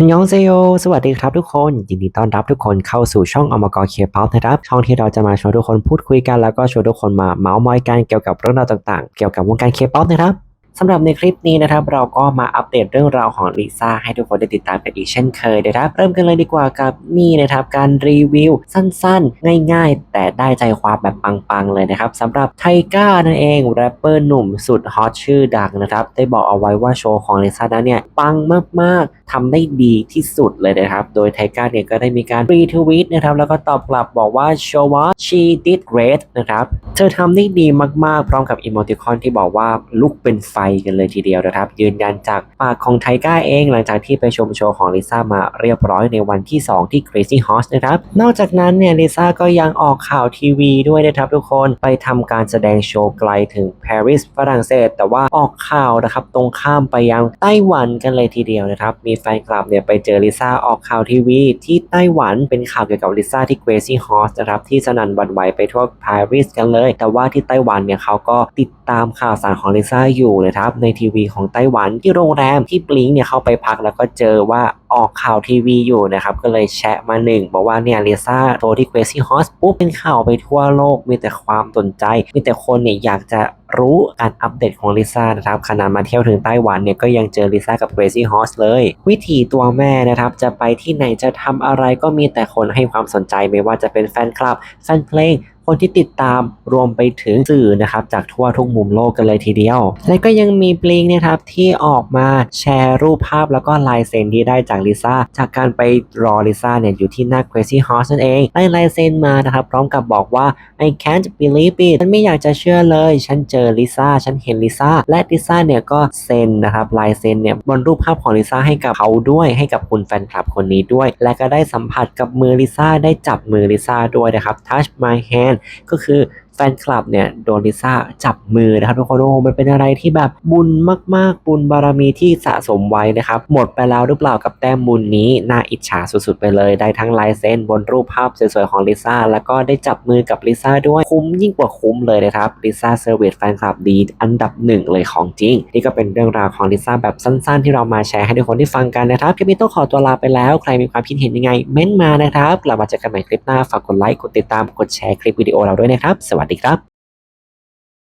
อันยองเซโยสวัสดีครับทุกคนยินดีต้อนรับทุกคนเข้าสู่ช่องอมกรเคป๊อปนะครับ ช่องที่เราจะมาชวนทุกคนพูดคุยกันแล้วก็ชวนทุกคนมาเมาส์มอยกันเกี่ยวกับเรื่องราวต่างๆ เกี่ยวกับวงการเคป๊อปนะครับ สำหรับในคลิปนี้นะครับ เราก็มาอัปเดตเรื่องราวของลิซ่าให้ทุกคนได้ติดตามกันอีกเช่นเคยนะครับ เริ่มกันเลยดีกว่ากับนี่นะครับ การรีวิวสั้นๆ ง่ายๆ แต่ได้ใจความแบบปังๆ เลยนะครับสำหรับไทก้านั่นเองแรปเปอร์หนุ่มสุดฮอตชื่อดังนะครับ ได้บอกเอาไว้ว่าโชว์ของลิซ่านั้นเนี่ย ปังมากๆทำได้ดีที่สุดเลยนะครับ โดยไทก้าเนี่ยก็ได้มีการรีทวีตนะครับ แล้วก็ตอบกลับบอกว่า show what she did great นะครับ เธอทำได้ดีมากๆ พร้อมกับอีโมติคอนที่บอกว่าลุกเป็นไฟกันเลยทีเดียวนะครับ ยืนยันจากปากของไทก้าเองหลังจากที่ไปชมโชว์ของลิซ่ามาเรียบร้อยในวันที่ 2 ที่ Crazy Horse นะครับ นอกจากนั้นเนี่ยลิซ่าก็ยังออกข่าวทีวีด้วยนะครับทุกคนไปทำการแสดงโชว์ไกลถึงปารีสฝรั่งเศส แต่ว่าออกข่าวนะครับตรงข้ามไปยังไต้หวันกันเลยทีเดียวนะครับ มีแฟนคลับเนี่ยไปเจอลิซ่าออกข่าวทีวีที่ไต้หวันเป็นข่าวเกี่ยวกับลิซ่าที่ Crazy Horse นะครับที่สนั่นวันไหวไปทั่วปารีสกันเลย แต่ว่าที่ไต้หวันเนี่ยเขาก็ติดตามข่าวสารของลิซ่าอยู่นะครับในทีวีของไต้หวันที่โรงแรมที่ปลิงเนี่ยเข้าไปพักแล้วก็เจอว่าออกข่าวทีวีอยู่นะครับก็เลยแชะมาหนึ่งบอกว่าเนี่ยลิซ่าโทรที่เควสซี่ฮอสปุ๊บเป็นข่าวไปทั่วโลกมีแต่ความสนใจ มีแต่คนเนี่ยอยากจะรู้การอัปเดตของลิซ่านะครับขนาดมาเที่ยวถึงไต้หวันเนี่ยก็ยังเจอลิซ่ากับ Crazy Horse เลย วิธีตัวแม่นะครับจะไปที่ไหนจะทำอะไรก็มีแต่คนให้ความสนใจไม่ว่าจะเป็นแฟนคลับแฟนเพลงคนที่ติดตามรวมไปถึงสื่อนะครับจากทั่วทุกมุมโลกกันเลยทีเดียว และก็ยังมีบลิงนะครับที่ออกมาแชร์รูปภาพแล้วก็ลายเซ็นที่ได้จากลิซ่าจากการไปรอลิซ่าเนี่ยอยู่ที่หน้า Crazy Horse นั่นเองได้ลายเซ็นมานะครับพร้อมกับบอกว่า I can't believe it ฉันไม่อยากจะเชื่อเลย ฉันเจอลิซ่าฉันเห็นลิซ่าและลิซ่าเนี่ยก็เซ็นนะครับลายเซ็นเนี่ยบนรูปภาพของลิซ่าให้กับเขาด้วยให้กับคุณแฟนคลับคนนี้ด้วย และก็ได้สัมผัสกับมือลิซ่าได้จับมือลิซ่าด้วยนะครับ touch my hand ก็คือ แฟนคลับเนี่ยโดนลิซ่าจับมือนะครับทุกคนโอ้โหมันเป็นอะไรที่แบบบุญมากๆ บุญบารมีที่สะสมไว้นะครับหมดไปแล้วหรือเปล่ากับแต้มบุญนี้น่าอิจฉาสุดๆไปเลย ได้ทั้งลายเซ็นบนรูปภาพสวยๆของลิซ่าแล้วก็ได้จับมือกับลิซ่าด้วยคุ้มยิ่งกว่าคุ้มเลยนะครับลิซ่าเซอร์วิสแฟนคลับดีอันดับหนึ่งเลยของจริง นี่ก็เป็นเรื่องราวของลิซ่าแบบสั้นๆ ที่เรามาแชร์ให้ทุกคนได้ฟังกันนะครับคลิปนี้ต้องขอตัวลาไปแล้ว ใครมีความคิดเห็นยังไง เม้นต์มานะครับกลับมาเจอกันใหม่คลิปหน้าฝากกดไลค์กดติดตามกดแชร์คลิปวิดีโอเราด้วยนะครับสวัสดีครับ